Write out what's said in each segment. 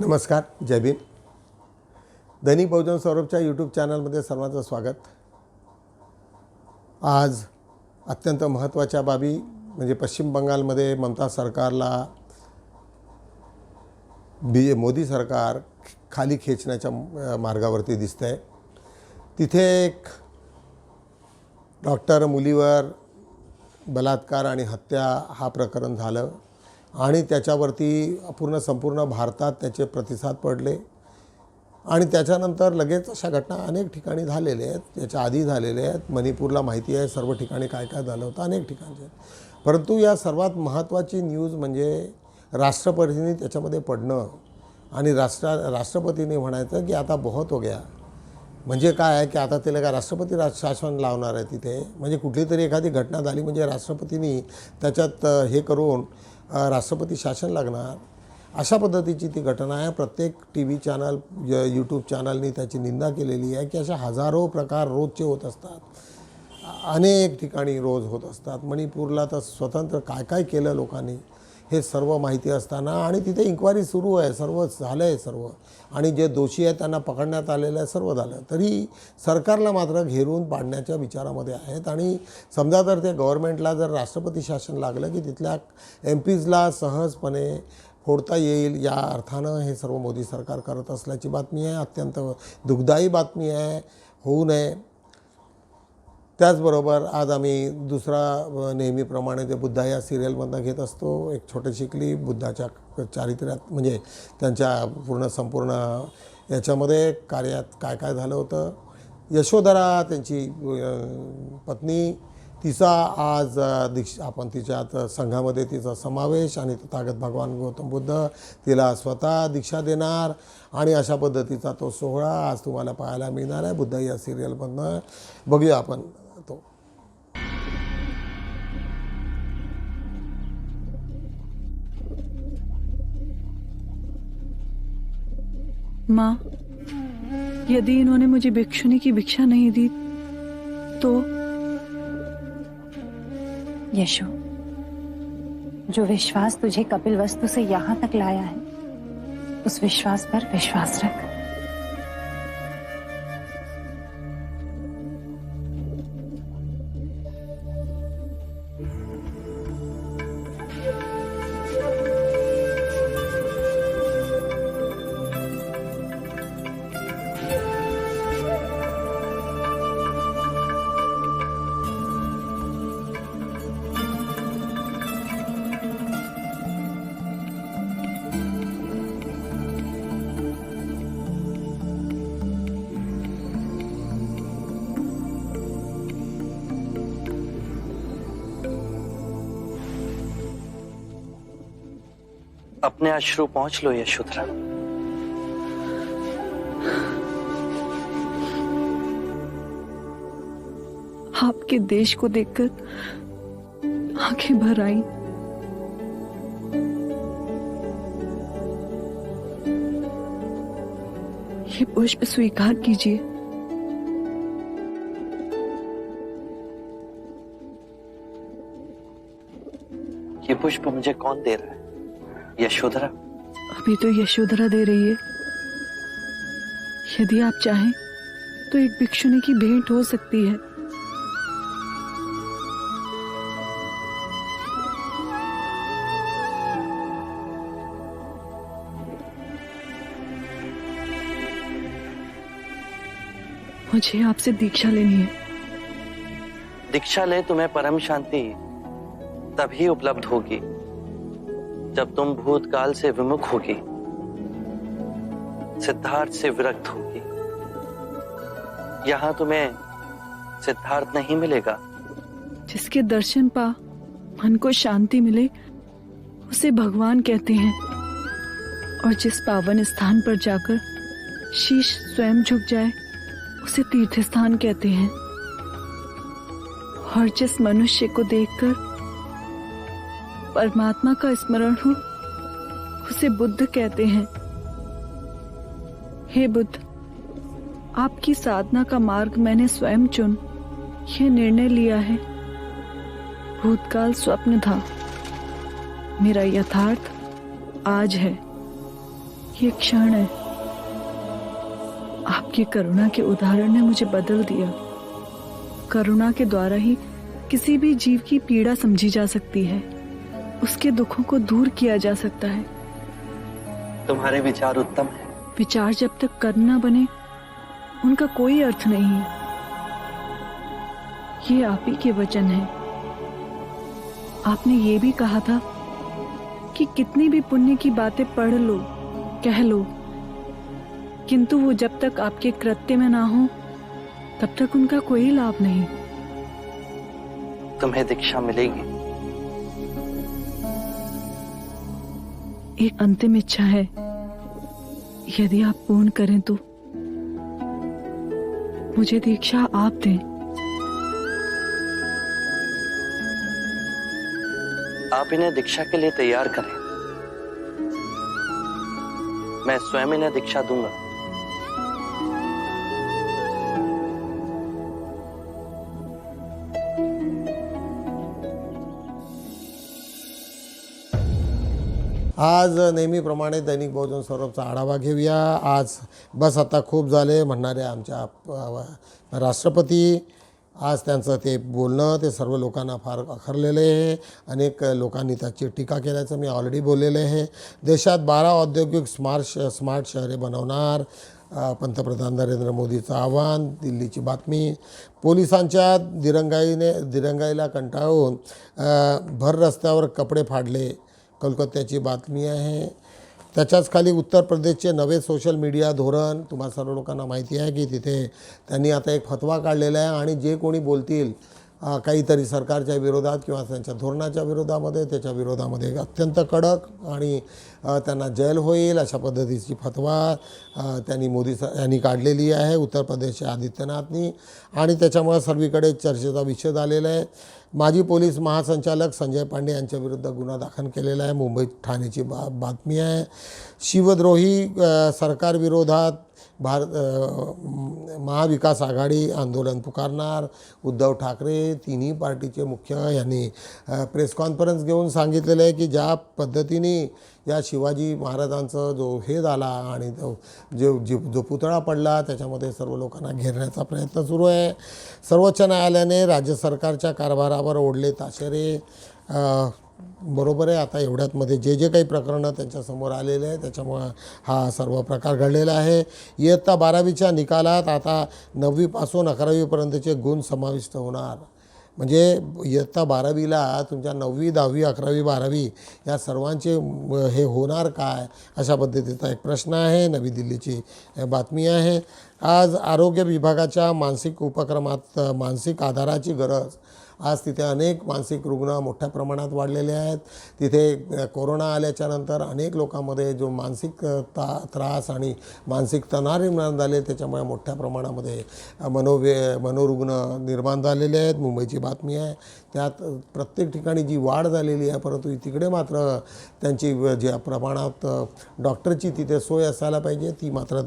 नमस्कार जय भीम. दैनिक बहुजन सौरभच्या यूट्यूब चॅनलमध्ये सर्वांचं स्वागत. आज अत्यंत महत्त्वाच्या बाबी म्हणजे पश्चिम बंगालमध्ये ममता सरकारला बी मोदी सरकार खाली खेचण्याच्या मार्गावरती दिसतं आहे तिथे एक डॉक्टर मुलीवर बलात्कार आणि हत्या हा प्रकरण झालं. आणि त्याच्यावरती पूर्ण संपूर्ण भारतात त्याचे प्रतिसाद पडले. आणि त्याच्यानंतर लगेच अशा घटना अनेक ठिकाणी झालेल्या आहेत. त्याच्या आधी झालेल्या आहेत. मणिपूरला माहिती आहे सर्व ठिकाणी काय काय झालं होतं. अनेक ठिकाणचे परंतु या सर्वात महत्त्वाची न्यूज म्हणजे राष्ट्रपतींनी त्याच्यामध्ये पडणं. आणि राष्ट्रा राष्ट्रपतींनी म्हणायचं की आता बहुत हो गया. म्हणजे काय आहे की आता त्याला काय राष्ट्रपती राज शासन लावणार आहे तिथे. म्हणजे कुठली तरी एखादी घटना झाली म्हणजे राष्ट्रपतींनी त्याच्यात हे करून राष्ट्रपती शासन लागणार अशा पद्धतीची ती घटना आहे. प्रत्येक टी व्ही चॅनल यूट्यूब चॅनलनी त्याची निंदा केलेली आहे की अशा हजारो प्रकार रोजचे होत असतात. अनेक ठिकाणी रोज होत असतात. मणिपूरला तर स्वतंत्र काय काय केलं लोकांनी? हे सर्व माहिती असताना आणि तिथे इन्क्वायरी सुरू आहे सर्व झालं आहे सर्व. आणि जे दोषी आहेत त्यांना पकडण्यात आलेलं आहे सर्व झालं. तरी सरकारला मात्र घेरून पाडण्याच्या विचारामध्ये आहेत. आणि समजा जर ते गव्हर्नमेंटला जर राष्ट्रपती शासन लागलं की तिथल्या एम पीजला सहजपणे फोडता येईल या अर्थानं हे सर्व मोदी सरकार करत असल्याची बातमी आहे. अत्यंत दुःखदायी बातमी आहे. होऊ नये. त्याचबरोबर आज आम्ही दुसरा नेहमीप्रमाणे ते बुद्धा या सिरियलमधनं घेत असतो. एक छोटीशी शिकली बुद्धाच्या चारित्र्यात म्हणजे त्यांच्या पूर्ण संपूर्ण याच्यामध्ये कार्यात काय काय झालं होतं. यशोधरा त्यांची पत्नी तिचा आज दीक्ष आपण तिच्यात संघामध्ये तिचा समावेश आणि तथागत भगवान गौतम बुद्ध तिला स्वतः दीक्षा देणार आणि अशा पद्धतीचा तो सोहळा आज तुम्हाला पाहायला मिळणार आहे. बुद्ध या सिरियलमधनं बघूया आपण. माँ, यदि इन्होंने मुझे भिक्षुनी की भिक्षा नहीं दी तो यशो, जो विश्वास तुझे कपिल वस्तु से यहाँ तक लाया है, उस विश्वास पर विश्वास रख। अपने अश्रु पहुँच लो यशोधरा। आपके देश को देखकर आँखें भर आई। ये पुष्प स्वीकार कीजिए। ये पुष्प मुझे कौन दे रहा है? यशोधरा। अभी तो यशोधरा दे रही है। यदि आप चाहें तो एक भिक्षुनी की भेंट हो सकती है। मुझे आपसे दीक्षा लेनी है। दीक्षा ले तुम्हें परम शांति तभी उपलब्ध होगी। जब तुम भूतकाल से विमुख होगी, सिद्धार्थ से विरक्त होगी। यहाँ तुम्हें सिद्धार्थ नहीं मिलेगा। जिसके दर्शन पा, मन को शांति मिले, उसे भगवान कहते हैं। और जिस पावन स्थान पर जाकर शीश स्वयं झुक जाए, उसे तीर्थ स्थान कहते हैं। और जिस मनुष्य को देखकर परमात्मा का स्मरण हो, उसे बुद्ध कहते हैं। हे बुद्ध, आपकी साधना का मार्ग मैंने स्वयं चुन, यह निर्णय लिया है। भूतकाल स्वप्न था। मेरा यथार्थ आज है। ये क्षण है। आपकी करुणा के उदाहरण ने मुझे बदल दिया। करुणा के द्वारा ही किसी भी जीव की पीड़ा समझी जा सकती है। उसके दुखों को दूर किया जा सकता है। तुम्हारे विचार उत्तम है। विचार जब तक कर्म न बने उनका कोई अर्थ नहीं है। ये आप ही के वचन है। आपने ये भी कहा था कि कितनी भी पुण्य की बातें पढ़ लो कह लो किंतु वो जब तक आपके कृत्य में ना हो तब तक उनका कोई लाभ नहीं। तुम्हें दीक्षा मिलेगी। एक अंतिम इच्छा है। यदि आप पूर्ण करें तो मुझे दीक्षा आप दें। आप इन्हें दीक्षा के लिए तैयार करें। मैं स्वयं इन्हें दीक्षा दूँगा। आज नेहमीप्रमाणे दैनिक बहुजन सौरभचा आढावा घेऊया. आज बस आता खूप झाले म्हणणारे आमच्या राष्ट्रपती. आज त्यांचं ते बोलणं ते सर्व लोकांना फार अखरलेलं आहे. अनेक लोकांनी त्याची टीका केल्याचं मी ऑलरेडी बोललेलं आहे. देशात बारा औद्योगिक स्मार्ट श स्मार्ट शहरे बनवणार पंतप्रधान नरेंद्र मोदीचं आव्हान दिल्लीची बातमी. पोलिसांच्या दिरंगाईने दिरंगाईला कंटाळून भर रस्त्यावर कपडे फाडले. कलकत्त्याची बातमी आहे. त्याच्याच खाली उत्तर प्रदेशचे नवे सोशल मीडिया धोरण तुम्हाला सर्व लोकांना माहिती आहे की तिथे त्यांनी आता एक फतवा काढलेला आहे आणि जे कोणी बोलतील काहीतरी सरकारच्या विरोधात किंवा त्यांच्या धोरणाच्या विरोधामध्ये त्याच्या विरोधामध्ये अत्यंत कडक आणि त्यांना जेल होईल अशा पद्धतीची फतवा त्यांनी मोदी स यांनी काढलेली आहे उत्तर प्रदेशच्या आदित्यनाथनी. आणि त्याच्यामुळे सर्वीकडे चर्चेचा विषय झालेला आहे. माजी पोलीस महासंचालक संजय पांडे यांच्या विरुद्ध गुन्हा दाखल केलेला आहे. मुंबई ठाण्याची बा बातमी आहे. शिवद्रोही सरकारविरोधात भारत महाविकास आघाडी आंदोलन पुकारणार. उद्धव ठाकरे तिन्ही पार्टीचे मुख्य यांनी प्रेस कॉन्फरन्स घेऊन सांगितलेलं आहे की ज्या पद्धतीने या शिवाजी महाराजांचं जो हे झाला आणि तो जो जी जो पुतळा पडला त्याच्यामध्ये सर्व लोकांना घेरण्याचा प्रयत्न सुरू आहे. सर्वोच्च न्यायालयाने राज्य सरकारच्या कारभारावर ओढले ताशेरे बरोबर आहे. आता एवढ्यातमध्ये जे जे काही प्रकरणं त्यांच्यासमोर आलेले आहे त्याच्यामुळं हा सर्व प्रकार घडलेला आहे. इयत्ता बारावीच्या निकालात आता नववीपासून अकरावीपर्यंतचे गुण समाविष्ट होणार. म्हणजे इयत्ता बारावीला तुमच्या नववी दहावी अकरावी बारावी या सर्वांचे हे होणार काय? अशा पद्धतीचा एक प्रश्न आहे. नवी दिल्लीची बातमी आहे. आज आरोग्य विभागाच्या मानसिक उपक्रमात मानसिक आधाराची गरज आज तिथे अनेक मानसिक रुग्ण मोठ्या प्रमाणात वाढलेले आहेत. तिथे कोरोना आल्याच्यानंतर अनेक लोकांमध्ये जो मानसिक ता त्रास आणि मानसिक तणाव निर्माण झाले त्याच्यामुळे मोठ्या प्रमाणामध्ये मनोवे मनोरुग्ण निर्माण झालेले आहेत. मुंबईची बातमी आहे. त्यात प्रत्येक ठिकाणी जी वाढ झालेली आहे परंतु तिकडे मात्र त्यांची ज्या प्रमाणात डॉक्टरची तिथे सोय असायला पाहिजे ती मात्र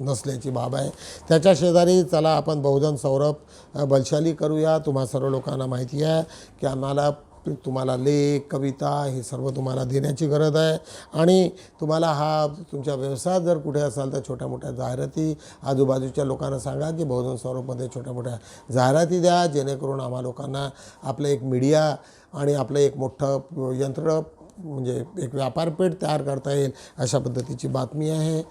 नसल्याची बाब आहे. त्याच्या शेजारी चला आपण बहुजन सौरभ बलशाली करूया. तुम्हा सर्व लोकांना माहिती आहे की आम्हाला तुम्हाला लेख कविता हे सर्व तुम्हाला देण्याची गरज आहे. आणि तुम्हाला हा तुमच्या व्यवसायात जर कुठे असाल तर छोट्या मोठ्या जाहिराती आजूबाजूच्या लोकांना सांगा की बहुजन स्वरूपमध्ये छोट्या मोठ्या जाहिराती द्या जेणेकरून आम्हा लोकांना आपलं एक मीडिया आणि आपलं एक मोठं यंत्र म्हणजे एक व्यापारपेठ तयार करता येईल अशा पद्धतीची बातमी आहे.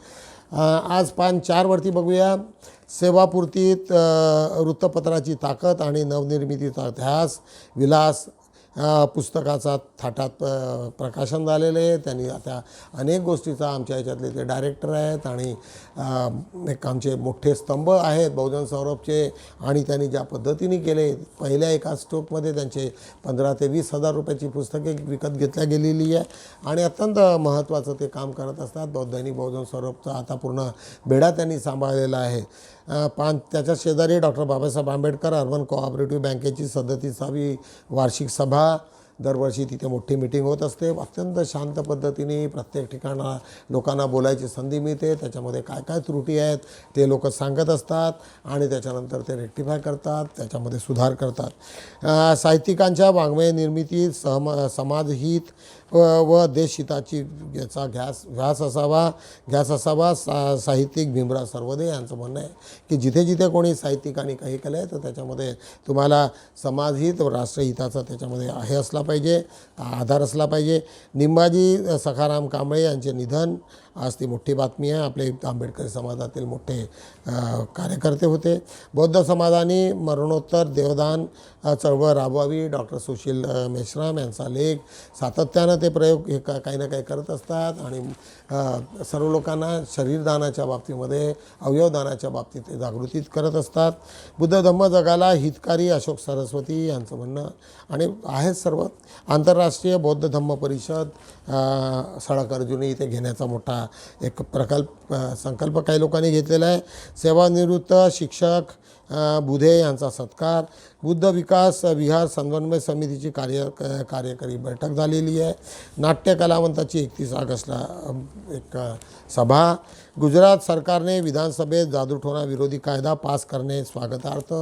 आज पान चारवरती बघूया. सेवापूर्तीत वृत्तपत्राची ताकद आणि नवनिर्मितीचा ध्यास विलास पुस्तकाचा थाटात प्रकाशन झालेलं आहे. त्यांनी आता अनेक गोष्टीचा आमच्या ह्याच्यातले ते डायरेक्टर आहेत आणि एक आमचे मोठे स्तंभ आहेत बहुजन सौरभचे आणि त्यांनी ज्या पद्धतीने केले पहिल्या एका स्टोकमध्ये त्यांचे पंधरा ते वीस हजार रुपयाची पुस्तके विकत घेतल्या गेलेली आहे. आणि अत्यंत महत्त्वाचं ते काम करत असतात. बौ- दैनिक बहुजन सौरभचा आता पूर्ण बेडा त्यांनी सांभाळलेला आहे. पान त्याच्या शेजारी doctor Babasaheb Ambedkar urban cooperative बँकेची सदतीसावी वार्षिक सभा दरवर्षी तिथे मोठी मिटिंग होत असते. अत्यंत शांत पद्धतीने प्रत्येक ठिकाणा लोकांना बोलायची संधी मिळते. त्याच्यामध्ये काय काय त्रुटी आहेत ते लोक सांगत असतात आणि त्याच्यानंतर ते रेक्टिफाय करतात त्याच्यामध्ये सुधार करतात. साहित्यिकांच्या वाङ्मय निर्मितीत सम समाजहित व देशहिताची याचा घ्यास घ्यास असावा घ्यास असावा. सा साहित्यिक भीमराव सर्वदे यांचं म्हणणं आहे की जिथे जिथे कोणी साहित्यिकांनी काही केलं आहे तर त्याच्यामध्ये तुम्हाला समाजहित व राष्ट्रहिताचा त्याच्यामध्ये आहे असला पाहिजे आधार असला पाहिजे. निंबाजी सखाराम कांबळे यांचे निधन आज ती मोठी बातमी आहे. आपले आंबेडकरी समाजातील मोठे कार्यकर्ते होते. बौद्ध समाजाने मरणोत्तर देवदान चळवळ राबवावी. डॉक्टर सुशील मेश्राम यांचा लेख सातत्यानं ते प्रयोग हे का काही ना काही करत असतात आणि सर्व लोकांना शरीरदानाच्या बाबतीमध्ये अवयवदानाच्या बाबतीत ते जागृतीत करत असतात. बुद्ध धम्म जगाला हितकारी अशोक सरस्वती यांचं म्हणणं आणि आहेच सर्व. आंतरराष्ट्रीय बौद्ध धम्म परिषद सडक अर्जुनी इथे घेण्याचा मोठा एक प्रकल्प संकल्प काही लोकांनी घेतलेला आहे. सेवानिवृत्त शिक्षक बुधे यांचा सत्कार. बुद्ध विकास विहार समन्वय समितीची कार्य कार्यकारी बैठक झालेली आहे. नाट्य कलावंताची एकतीस ऑगस्टला एक सभा. गुजरात सरकारने विधानसभेत जादूटोणा विरोधी कायदा पास करणे स्वागतार्थ.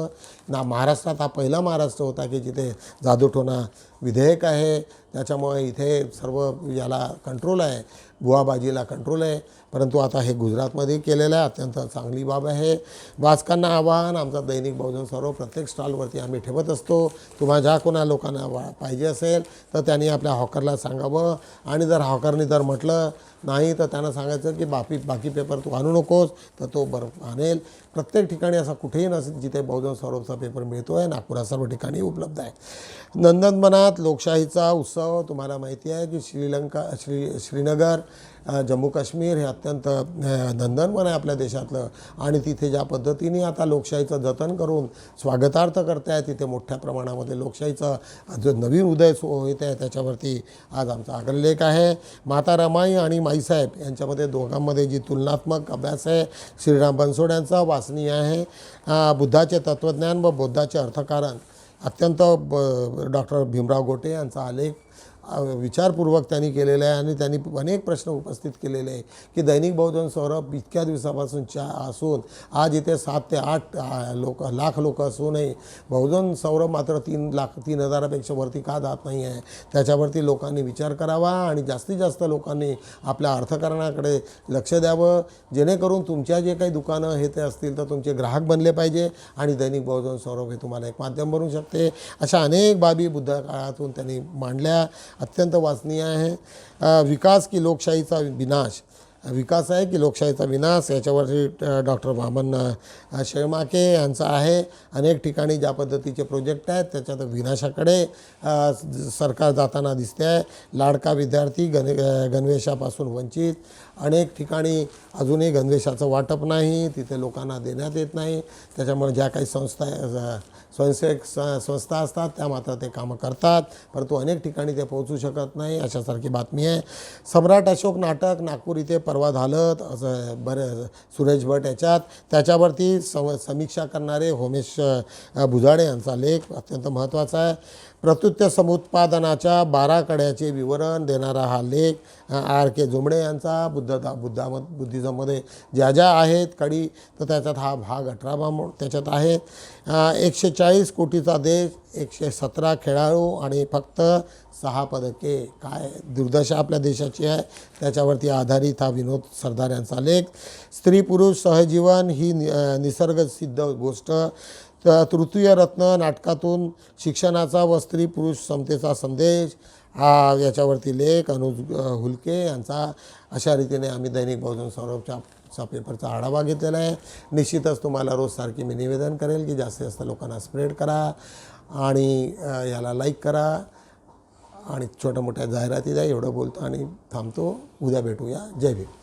ना महाराष्ट्रात हा पहिला महाराष्ट्र होता की जिथे जादूटोणा विधेयक आहे. त्याच्यामुळे इथे सर्व याला कंट्रोल आहे. बुवाबाजीला कंट्रोल आहे. परंतु आता हे गुजरातमध्ये केलेलं आहे. अत्यंत चांगली बाब आहे. वाचकांना आवाहन आमचा दैनिक बहुजन सर्व प्रत्येक स्टॉलवरती आम्ही ठेवत असतो. तुम्हाला ज्या कोणा लोकांना वा पाहिजे असेल तर त्यांनी आपल्या हॉकरला सांगावं. आणि जर हॉकरनी जर म्हटलं नाही तर त्यांना सांगायचं की बाकी बाकी पेपर तू आणू नकोस तर तो बरं आणेल. प्रत्येक ठिकाणी असा कुठेही नसेल जिथे बहुजन सौरभचा पेपर मिळतो आहे नागपुरात सर्व ठिकाणी उपलब्ध आहे. नंदनवनात लोकशाहीचा उत्सव तुम्हाला माहिती आहे की श्रीलंका श्री श्रीनगर जम्मू काश्मीर हे अत्यंत नंदनवन आहे आपल्या देशातलं. आणि तिथे ज्या पद्धतीने आता लोकशाहीचं जतन करून स्वागतार्थ करताय तिथे मोठ्या प्रमाणामध्ये लोकशाहीचं जो नवीन उदय सो होत आहे त्याच्यावरती आज आमचा अग्रलेख आहे. माता रमाई आणि माईसाहेब यांच्यामध्ये दोघांमध्ये जी तुलनात्मक अभ्यास आहे श्रीराम बनसोड्यांचा यांचा वाचनीय आहे. बुद्धाचे तत्त्वज्ञान व बुद्धाचे अर्थकारण. अत्यंत ब डॉक्टर भीमराव गोटे यांचा आलेख विचारपूर्वक त्यांनी केलेलं आहे आणि त्यांनी अनेक प्रश्न उपस्थित केलेले आहे की दैनिक बहुजन सौरभ इतक्या दिवसापासून चा असून आज इथे सात ते आठ लोक लाख लोक असूनही बहुजन सौरभ मात्र तीन लाख तीन हजारापेक्षा वरती का जात नाही आहे? त्याच्यावरती लोकांनी विचार करावा आणि जास्तीत जास्त लोकांनी आपल्या अर्थकारणाकडे लक्ष द्यावं. जेणेकरून तुमच्या जे काही दुकानं हे ते असतील तर तुमचे ग्राहक बनले पाहिजे आणि दैनिक बहुजन सौरभ हे तुम्हाला एक माध्यम बनू शकते. अशा अनेक बाबी बुद्ध काळातून त्यांनी मांडल्या. अत्यंत वाचनीय आहे विकास की लोकशाहीचा विनाश। विकास आहे की लोकशाहीचा विनाश याच्यावरती डॉक्टर वामन शेळमाके यांचा आहे. अनेक ठिकाणी ज्या पद्धतीचे प्रोजेक्ट आहेत त्याच्यात विनाशाकडे सरकार जाताना दिसते आहे. लाडका विद्यार्थी गण गणवेशापासून वंचित. अनेक ठिकाणी अजूनही गणवेशाचं वाटप नाही तिथे लोकांना देण्यात येत नाही. त्याच्यामुळे ज्या काही संस्था स्वयंसेवक स संस्था असतात त्या मात्र ते कामं करतात. परंतु अनेक ठिकाणी ते पोहोचू शकत नाही अशासारखी बातमी आहे. सम्राट अशोक नाटक नागपूर इथे प परवा झालं असं बरं सुरेश भट याच्यात. त्याच्यावरती सम समीक्षा करणारे होमेश भुजाडे यांचा लेख अत्यंत महत्त्वाचा आहे. प्रत्युत्तर समुत्पादनाच्या बारा कड्याचे विवरण देणारा हा लेख आर के झुमडे यांचा बुद्धता बुद्धाम बुद्धिझममध्ये ज्या ज्या आहेत कडी तर त्याच्यात हा भाग अठरावा त्याच्यात आहे. एकशे चाळीस कोटीचा देश एकशे सतरा खेळाडू आणि फक्त सहा पदके. काय दुर्दशा आपल्या देशाची आहे त्याच्यावरती आधारित हा विनोद सरदार यांचा लेख. स्त्री पुरुष सहजीवन ही नि निसर्गसिद्ध गोष्ट. त- तृतीय रत्न नाटकातून शिक्षणाचा व स्त्री पुरुष समतेचा संदेश हा याच्यावरती लेख अनुज हुलके यांचा अशा रीतीने आम्ही दैनिक बहुजन सौरभच्या चा पेपरचा आढावा घेतलेला आहे. निश्चितच तुम्हाला रोज सारखी मी निवेदन करेल की जास्तीत जास्त लोकांना स्प्रेड करा आणि याला लाईक करा आणि छोट्या मोठ्या जाहिराती द्या. एवढं बोलतो आणि थांबतो. उद्या भेटूया. जय भीम.